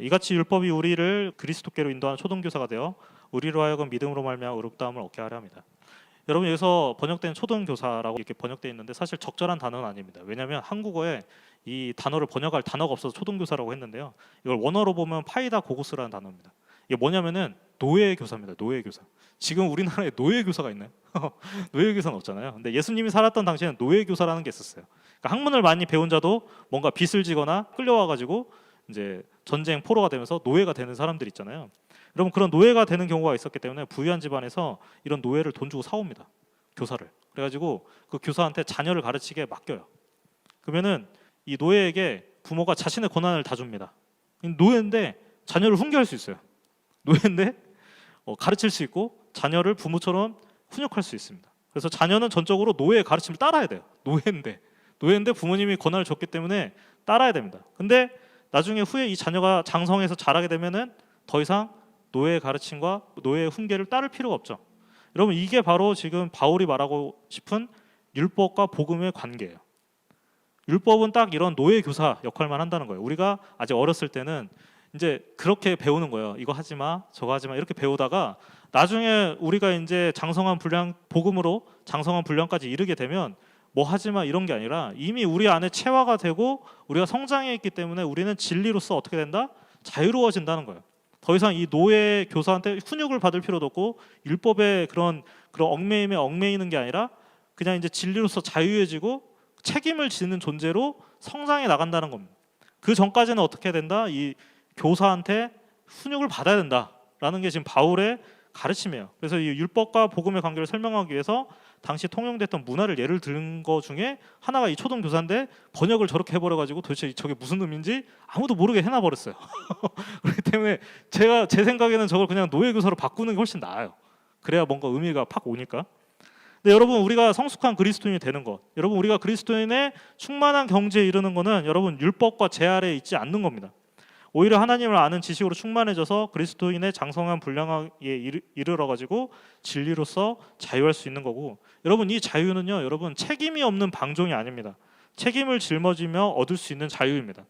이같이 율법이 우리를 그리스도께로 인도하는 초등교사가 되어 우리로 하여금 믿음으로 말미암아 의롭다함을 얻게 하려 합니다. 여러분 여기서 번역된 초등교사라고 이렇게 번역되어 있는데 사실 적절한 단어는 아닙니다. 왜냐하면 한국어에 이 단어를 번역할 단어가 없어서 초등교사라고 했는데요. 이걸 원어로 보면 파이다 고고스라는 단어입니다. 이게 뭐냐면은 노예 교사입니다. 노예 교사. 지금 우리나라에 노예 교사가 있나요? 노예 교사는 없잖아요. 근데 예수님이 살았던 당시에는 노예 교사라는 게 있었어요. 그러니까 학문을 많이 배운 자도 뭔가 빚을 지거나 끌려와 가지고 이제 전쟁 포로가 되면서 노예가 되는 사람들 있잖아요. 여러분 그런 노예가 되는 경우가 있었기 때문에 부유한 집안에서 이런 노예를 돈 주고 사옵니다. 교사를. 그래가지고 그 교사한테 자녀를 가르치게 맡겨요. 그러면은 이 노예에게 부모가 자신의 권한을 다 줍니다. 노예인데 자녀를 훈계할 수 있어요. 노예인데 어, 가르칠 수 있고 자녀를 부모처럼 훈육할 수 있습니다. 그래서 자녀는 전적으로 노예의 가르침을 따라야 돼요. 노예인데 노예인데 부모님이 권한을 줬기 때문에 따라야 됩니다. 근데 나중에 후에 이 자녀가 장성해서 자라게 되면은 더 이상 노예의 가르침과 노예의 훈계를 따를 필요가 없죠. 여러분 이게 바로 지금 바울이 말하고 싶은 율법과 복음의 관계예요. 율법은 딱 이런 노예 교사 역할만 한다는 거예요. 우리가 아직 어렸을 때는 이제 그렇게 배우는 거예요. 이거 하지 마, 저거 하지 마 이렇게 배우다가 나중에 우리가 이제 장성한 분량 복음으로 장성한 분량까지 이르게 되면 뭐 하지 마 이런 게 아니라 이미 우리 안에 체화가 되고 우리가 성장해 있기 때문에 우리는 진리로서 어떻게 된다? 자유로워진다는 거예요. 더 이상 이 노예 교사한테 훈육을 받을 필요도 없고 율법의 그런 그런 얽매임에 얽매이는 게 아니라 그냥 이제 진리로서 자유해지고 책임을 지는 존재로 성장해 나간다는 겁니다. 그 전까지는 어떻게 된다? 이 교사한테 훈육을 받아야 된다라는 게 지금 바울의 가르침이에요. 그래서 이 율법과 복음의 관계를 설명하기 위해서 당시 통용됐던 문화를 예를 든 거 중에 하나가 이 초등 교사인데 번역을 저렇게 해버려 가지고 도대체 저게 무슨 의미인지 아무도 모르게 해놔 버렸어요. 그렇기 때문에 제가 제 생각에는 저걸 그냥 노예 교사로 바꾸는 게 훨씬 나아요. 그래야 뭔가 의미가 팍 오니까. 근데 여러분 우리가 성숙한 그리스도인이 되는 것, 여러분 우리가 그리스도인의 충만한 경지에 이르는 것은 여러분 율법과 제 아래에 있지 않는 겁니다. 오히려 하나님을 아는 지식으로 충만해져서 그리스도인의 장성한 분량에 이르- 이르러 가지고 진리로서 자유할 수 있는 거고 여러분 이 자유는요 여러분 책임이 없는 방종이 아닙니다. 책임을 짊어지며 얻을 수 있는 자유입니다